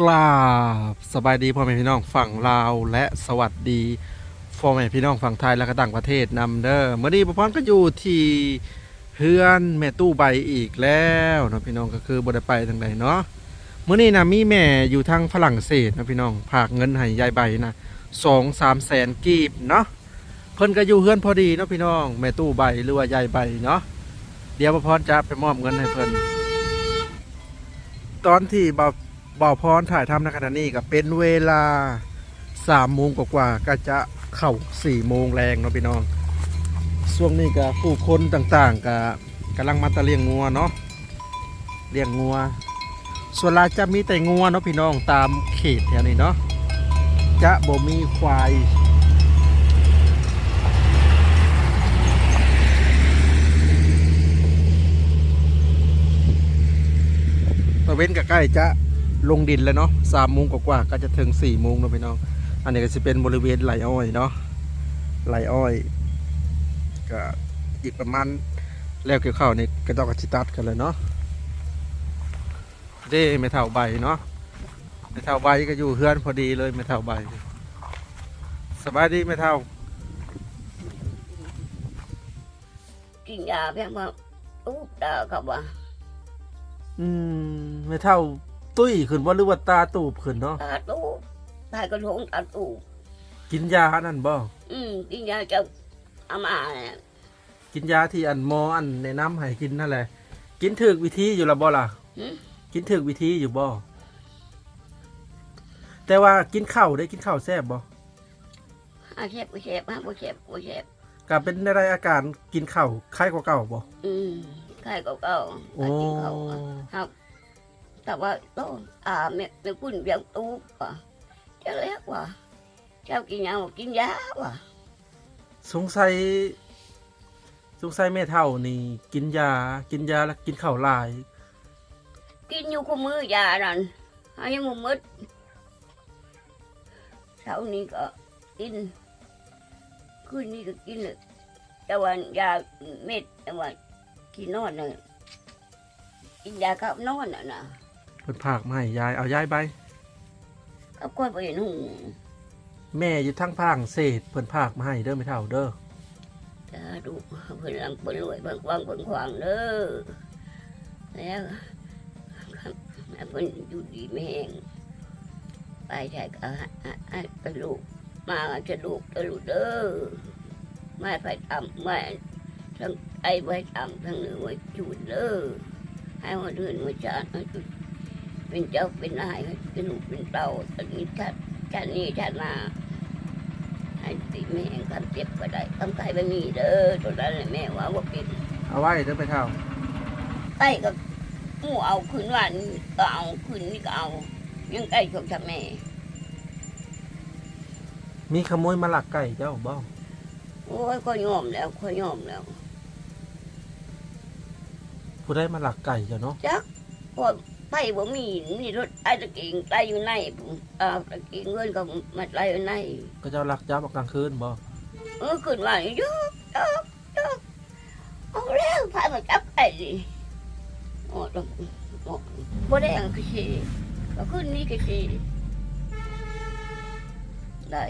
กราบสบายดีพ่อแม่พี่น้องฝั่งลาวและสวัสดีพ่อแม่พี่น้องฝั่งไทยและก็ต่างประเทศนำเด้อเมื่อนี้พ่อก็อยู่ที่เฮือนแม่ตู้ใบอีกแล้วเนาะพี่น้องก็คือบได้ไปทางใดเนาะเมื่อนี้นะมีแม่อยู่ทางฝรั่งเศสนะพี่น้องฝากเงินให้ยายใบนะสองสามแสนกีบเนาะเพิ่นก็อยู่เฮือนพอดีเนาะพี่น้องแม่ตู้ใบหรือว่ายายใบเนาะเดี๋ยวพ่อจะไปมอบเงินให้เพิ่นตอนที่เบา บ่าวพรถ่ายทำในขณะนี้ก็เป็นเวลาสามโมงกว่าๆก็จะเข้าสี่โมงแรงเนาะพี่น้องช่วงนี้ก็ผู้คนต่างๆก็กำลังมาตะเลี้ยงงัวเนาะเลี้ยงงัว ส่วนลาจะมีแต่งัวเนาะพี่น้องตามเขตแถวนี้เนาะจะบ่มีควายตะเว้นก็ใกล้จะ ลงดินแล้วเนาะสามโมงกว่าๆก็จะถึงสี่โมงเนาะพี่น้อง อันนี้ก็จะเป็นบริเวณไหลอ้อยเนาะไหลอ้อย ก็อีกประมาณแล้วเกี่ยวข้าวนี่ก็ต้องกระชิตัดกันเลยเนาะเด้ไม่เท่าใบเนาะไม่เท่าใบก็อยู่เฮือนพอดีเลยไม่เท่าใบสบายดีไม่เท่า กินยาเพียงว่าอู้ตาเขาว่าอืมไม่เท่า ตุ้ยขึ้นว่าหรือว่าตาตูบขึ้นเนาะ ตาตู้ตายกระทงตาตู้กินยานั่นบ่ อืมกินยาจะอามาเนี่ยกินยาที่อันหมออันแนะนำให้กินนั่นแหละ กินถึกวิธีอยู่ละบ่ล่ะ หึกินถึกวิธีอยู่บ่ แต่ว่ากินข้าวได้กินข้าวแซ่บบ่อาเชฟกูเชฟฮะกูเชฟกูเชฟก็เป็นในอาการกินข้าวคล้ายกว่าเก่าบ่ อืมใครก็เก่าโอ้กินเขาอะครับ แต่ว่าโตอ่าแม่แม่คุณเบียงตู้ป่ะเจ้าเล็กว่ะเจ้ากินยากินยาว่ะสงสัยสงสัยแม่เฒ่านี่ กินยา กินยาแล้วกินข้าวหลาย กินอยู่คู่มือยานั่นหายังมุมดเช้านี้ก็กินคืนนี้ก็กินเลยแต่ว่ายาเม็ดแต่ว่ากินนอนน่ะกินยากับนอนน่ะนะ เพิ่นพากมาให้ยายเอายายไปก็ค่อยไปเห็นหูแม่อยู่ทั้งภาคเศษเพิ่นพากมาให้เด้อแม่เฒ่าเด้อจะดูเพิ่นลังเพิ่นรวยเพิ่นควางเพิ่นควางเด้อแล้วเพิ่นอยู่ดีไม่แห้งไปใช่ก็ให้ให้ไปลูกมาจะลูกจะลูกเด้อไม่ไปทำไม่ทั้งไอ้ไว้ทำทั้งเหนือไว้จูดเด้อให้มาเดินมาจานให้จุด เป็นเจ้าเป็นนายให้เป็นลูกเป็นเต่าตอนนี้ชาติชาตินี้ชาติหน้าให้ติแม่งคำเจ็บก็ได้คำไก่ไม่มีเด้อตัวนั้นแหละแม่ว่าว่าเป็นเอาไว้เด้อแม่เฒ่าไก่ก็หมู่เอาคืนวันก็เอาคืนนี้ก็เอายังไก่ชมทำแม่มีขโมยมาลักไก่เจ้าบ่โอ้ยก็ยอมแล้วก็ยอมแล้วผู้ใดมาลักไก่เจ้าเนาะจักพอ ไปบ่มีมีรถไอ้ตะเกียงไตอยู่ในผมเอาตะเกียงเงินก็มาไตอยู่ในก็เจ้าลักจับเอากลางคืนบ่เออคืนวันยกยกยกเอาแล้วพายมาจับไก่ดิโอ้ดโอ้บ่ได้ยังคือสิก็คืนนี้คือสิได้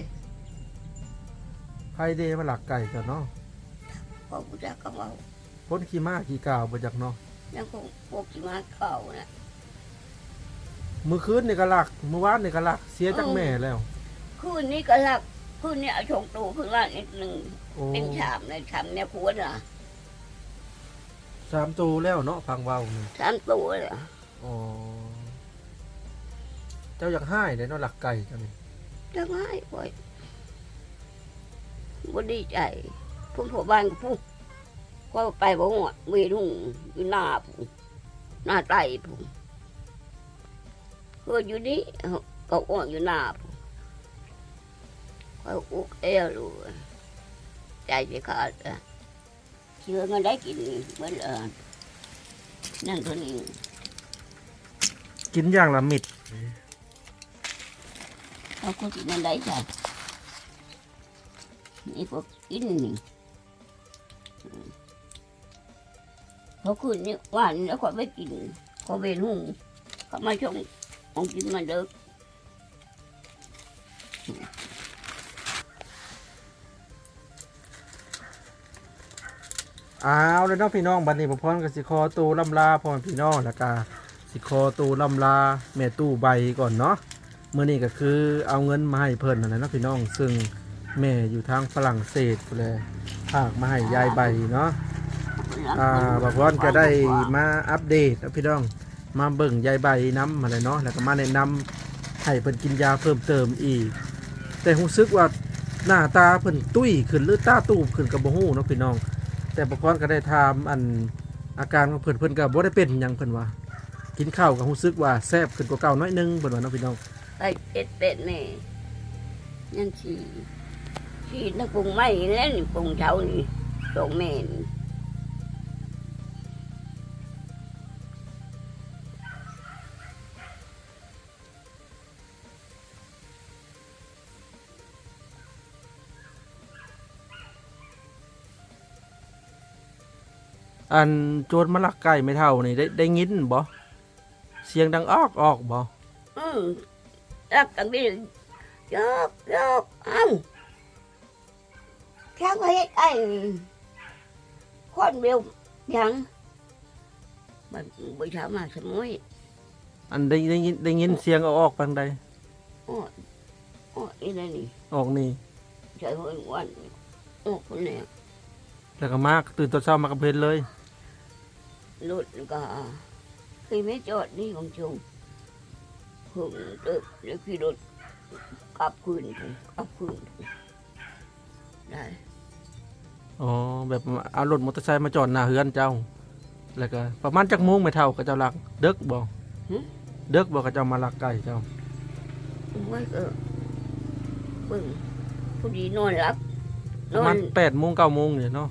ไผเดมาลักไก่เจ้าเนาะพอกูจะก็เอาพ้นขี้ม้าขี้กาวบ่จักเนาะยังคงพวกที่มาเก่านะ มื้อคืนนี่ก็ลักมื้อวานนี่ก็ลัก เสียจากแม่แล้ว คืนนี้ก็รับคืนนี้เอาชงตูคืนละนิดหนึ่งโอ้เป็นชามในชามเนี่ยควรอะสามตัวแล้วเนาะฟังเว้านี่สามตัวเลยอ๋อเจ้าอยากให้เด้เนาะลักไก่เจ้านี่จะง่ายป่อยบ่ดีใจพุ่งผัวบ้านก็พุ่งก็ไปบ่หมดมีทุ่งอยู่หน้าพุ่งหน้าไตพุ่ง ก็อยู่นี่ก็อ้วนอยู่หน้าพุ่งก็อุกเอวลูกใจจะขาดอะเชื่อมันได้กินเหมือนเออนั่นตัวนี้กินอย่างละมิดเขาก็กินมันได้จ้ะนี่ก็กินนี่อืมเขาคืนนี่หวานแล้วเขาไม่กินเขาเวนหูเขามาชง ของกินมาเด้ออ้าวแล้วน้องพี่น้องบัดนี้พ่อพรก็สิขอตูลำลาพ่อแม่พี่น้องแล้วก็สิขอตูลำลาแม่ตู้ใบก่อนเนาะมื้อนี้ก็คือเอาเงินมาให้เพิ่นนั่นแหละเนาะพี่น้อง ซึ่งแม่อยู่ทางฝรั่งเศสพู้นแหละฝากมาให้ยายใบเนาะ อ่าบพรก็ได้มาอัปเดตนะพี่น้อง มาเบิ่งยายใบน้ำมาเลยเนาะแล้วก็มาแนะนำให้เพิ่นกินยาเพิ่มเติมอีก แต่รู้สึกว่าหน้าตาเพิ่นตุ้ยขึ้นหรือตาตูบขึ้นกับบ่ฮู้เนาะพี่น้อง แต่บพรก็ได้ถามอันอาการของเพิ่นเพิ่นก็บ่ได้เป็นหยังเพิ่นว่า กินข้าวก็รู้สึกว่าแซ่บขึ้นกว่าเก่าน้อยหนึงเพิ่นว่าเนาะพี่น้องไอ้เป็ดเป็ดนี่ยังขี่ขี่นักปรุงไม่แล้วนี่ปรุงเช้านี่ตรงแม่น อันโจรมาลักไก่ไม่เท่านี่ได้ได้ยินบ่เสียงดังออกออกบ่อืมรักกันไปยกยกเอ้าแค่ไปเฮ็ดไอ้คนเดียวยังมันบ่เช้ามาสมุยอันได้ได้ยินได้ยินเสียงออกออกปานใดอ้ออ้ออีนั่นนี่ออกนี่ใช่คนวันอ้อคนเนี้ย แล้วก็มาตื่นตอนเช้ามากับเพิ่นเลย รถก็คือไม่จอดนี่ของชงหึงตึกแล้วขี่รถกลับคืนกลับคืนได้อ๋อแบบเอารถมอเตอร์ไซค์มาจอดหน้าเฮือนเจ้า แล้วก็ประมาณจักโมงไม่เท่าก็เจ้าลักเด็กบ่เด็กบ่ก็เจ้ามาลักไก่เจ้าไว้ก็เบิ่งผู้ดีนอนรับ ปนระอมาณนแปดโมงเก้าโมงเนี่ยเนาะ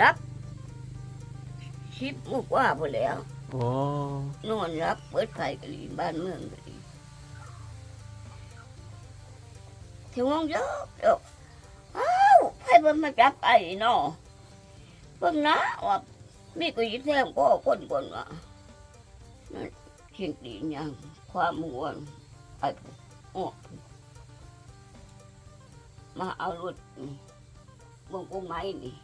รับชิบมุกว่าพอแล้วอ๋อนอนรับเปิดไฟกะลีบ้านเมืองกะลีเที่ยวงเยอะเดี๋ยวอ้าวให้เพิ่นมาจับไอ้เนาะเพิ่นนะว่ามีก็ยิ่งแท้ก็คนคนว่านั่นเชียงดีอย่างความมัวไอ้ผู้ออกมาเอารถนี่บงกงไม้นี่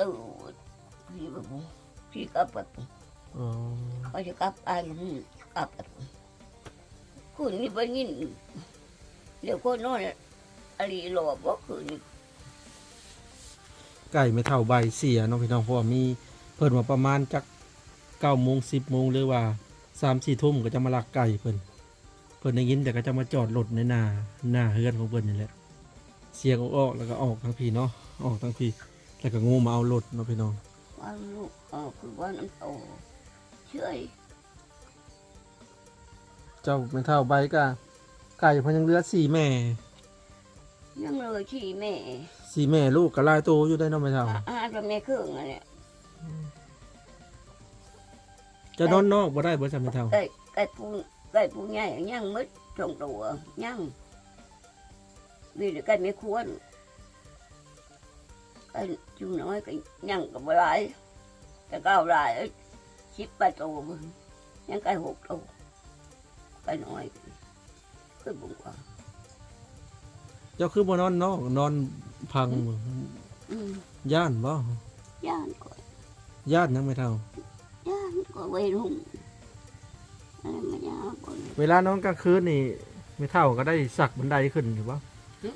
ตื่นพี่แบบพี่กลับแบบเขาจะกลับไปนี่กลับไปคุณนี่ไปยินเดี๋ยวคนโน้นอะไรหลอกว่าคืนนี้ไก่ไม่เท่าใบเสียเนาะพี่น้องเพราะว่ามีเพิ่นว่าประมาณจักเก้าโมงสิบโมงหรือว่าสามสี่ทุ่มก็จะมาลักไก่เพิ่นเพิ่นได้ยินแต่ก็จะมาจอดรถในนาหน้าเฮือนของเพิ่นนี่แหละเสียงออออกแล้วก็ออกทั้งพี่เนาะออกทั้งพี่ แล้วก็งูมาเอารถเนาะพี่น้องว่าลูกเออคือว่าน้ำโตเชื่อยเจ้าไม่เท่าใบก็ไก่เพันยังเหลือสี่แม่ยังเลยที่แม่สี่แม่ลูกก็หลายโตอยู่ได้เนาะไม่เท่าอาหารแม่เครื่องอะไรเนี่ยจะนอนนอกบ่ได้บ่จำไม่เท่าไก่ไก่ปูไก่ปูใหญ่ย่างมืดตรงตัวย่างมีแต่ไก่ไม่ควรไก่ จุงน้อยก็ย่างกับอะไรแต่ก้าวไรชิบไปโตมึงย่างไก่หกโตไก่น้อยคือบุญกว่าเจ้าคือบ่นอนนอกนอนพังบ่อืมย่านบ่ย่านก็ย่านยังไม่เท่าย่านก็ไว้รุ่งอะไรมาย่างก่อนเวลานอนกลางคืนนี่ไม่เท่าก็ได้สักบันไดขึ้นอยู่บ่หึ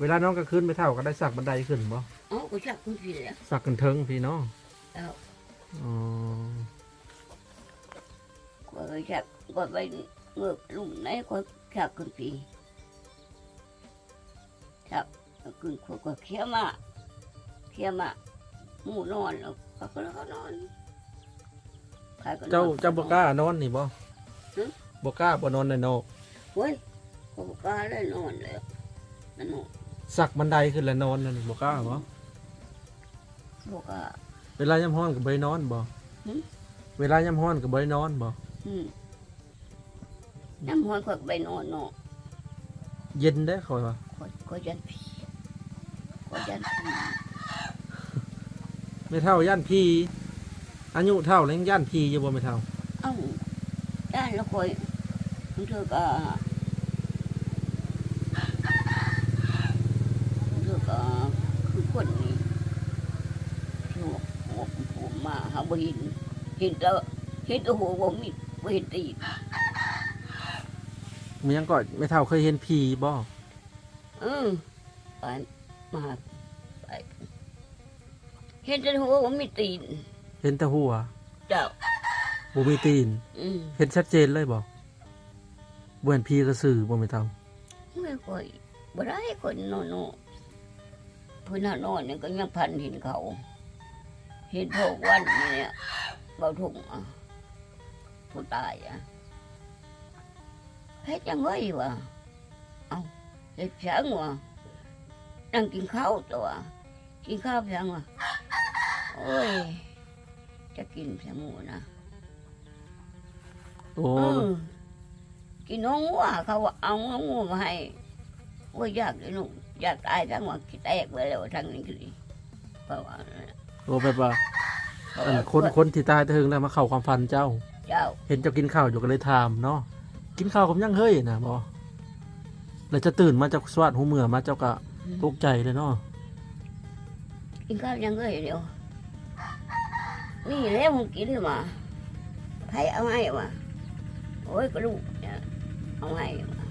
เวลานอนกลางคืนไม่เท่าก็ได้สักบันไดขึ้นบ่ เอ้าก็ชักคุณพี่แล้วสักกันเทิงพี่เนาะเอ้าอ๋อก็ชักก็ไปเงือกลุ่มไหนก็ชักคุณพี่ชักคุณก็ก็เขี้ยวมาเขี้ยวมาหมูนอนแล้วก็ก็แล้วก็นอนใครก็นอน เจ้าเจ้าบ่กล้านอนนี่บ่หึบ่กล้าบ่นอนในนอกเฮ้ยก็บ่กล้าเลยนอนแล้วนั่นนอนสักบันไดขึ้นแล้วนอนนั่นบ่กล้าบ่ บอกว่า เวลายามร้อนก็บ่ได้นอนบ่หึ เวลายามร้อนก็บ่ได้นอนบ่อืมน้ำหัวก็ไปนอนเนาะเย็นได้อคอยว่าก็ก็ยันผีก็ยันผีไม่เท่าย่านพี่อายุเท่าแล้วยังย่านพี่อยู่บ่ไม่เท่า เอ้าย่านแล้วคอยมันเธอก็มันเธอก็คือคนนี้หัวหัวหัว มาหาบ่เห็นเห็นแต่เห็นแต่หัวบ่มีบ่เห็นตีนมันยังก็ไม่เท่าเคยเห็นผีบ่เออไปมาไปเห็นแต่หัวบ่มีตีนเห็นแต่หัวเจ้าบ่มีตีน อืมเห็นชัดเจนเลยบ่บ่เห็นผีกระสือบ่ไม่เท่าไม่ค่อยบ่ได้คนนอนๆเพิ่นหานอนเนี่ยก็ยังพันเห็นเขา เห็นพวกวันเนี่ยเบาถุงอะผู้ตายอะเฮ็ดจังไงวะเอาเฮ็ดเสียงวะนั่งกินข้าวตัวกินข้าวเพียงวะโอ้ยจะกินเพียงหมูนะโอ้เออกินน้องวัวเขาว่าเอาน้องวัวมาให้โอ้ยอยากเลยหนุ่มอยากตายทั้งวันคิดแตกไปแล้วทั้งนี้คือเพราะว่า โอ้แบบว่าเพราะอันว่าคนคนที่ตายถึงแล้วมาเข้าความฝันเจ้า เจ้าเห็นเจ้ากินข้าวอยู่ก็เลยถามเนาะกินข้าวกับยังเฮ้ยนะบอแล้วจะตื่นมาจากสวัสดหูเมื่อมาเจ้าก็ตกใจเลยเนาะกินข้าวยังเงยเดียวนี่แล้วมึงกินมาใครเอาให้วะโอ้ยก็ลูกเนี่ยเอาให้มา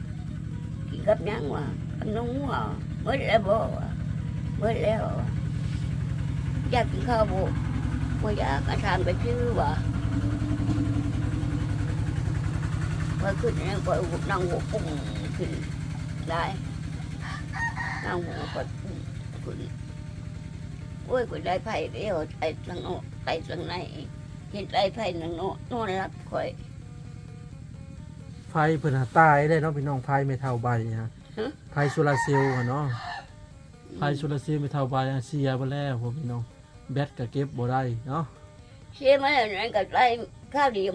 กินกับยังวะกับน้องวัวเมื่อแล้วบ่วะเมื่อแล้ววะ อยากกินข้าวบ่บ่อยากกระทำไปชื่อวะว่าขึ้นนั่งก็นั่งหัวปุ้งขึ้นได้นั่งหัวก็ขึ้นโอ้ยกูได้ไผ่เดียวไอ้ทางโน้นไอ้ทางไหนเห็นไอ้ไผ่ทางโน้นโน่นรับคอยไฟเพิ่นหาตายได้เนาะพี่น้องไฟไม่เท่าใบฮะฮะไฟโซลาร์เซลล์อะเนาะไฟโซลาร์เซลล์ไม่เท่าใบอะเสียไปแล้วพวกพี่น้อง แบตก็เก็บบ่ได้เนาะเชื่อไหมนั่นก็ไอ้ข้าวเดียว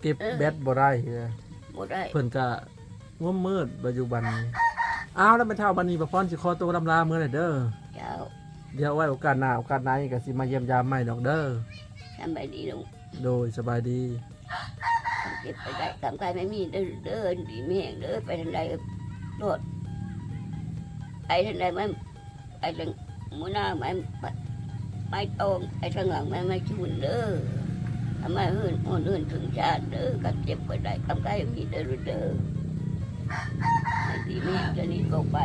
เก็บเออแบตบ่ได้เออหมดได้เพิ่นก็ง่วมมืดปัจจุบันนี้อ้าวแล้วไม่เท่าบันนี้ประพรสิขอตัวลำลาเมื่อไหร่เด้อ เจ้าเดี๋ยวไว้โอกาสหน้าโอกาสไหนก็สิมาเยี่ยมยามใหม่ดอกเด้อ ทำไปดีลูกโดยสบายดี เก็บไปได้ทำใครไม่มีเดินเดินดีไม่แห้งเดินไปทางใดโดดไอ้ทางใดไม่ ไอ้ทางมือหน้าไม่ไม่ตรงไอ้ทางหลังไม่ไม่ชุนเด้อทำไมเฮือนอ่อนเฮือนถึงชาติเด้อกับเจ็บไปได้กำใครไม่มีเดินเด้อไอ้ดีไม่แห้งจะนี่ก็ไป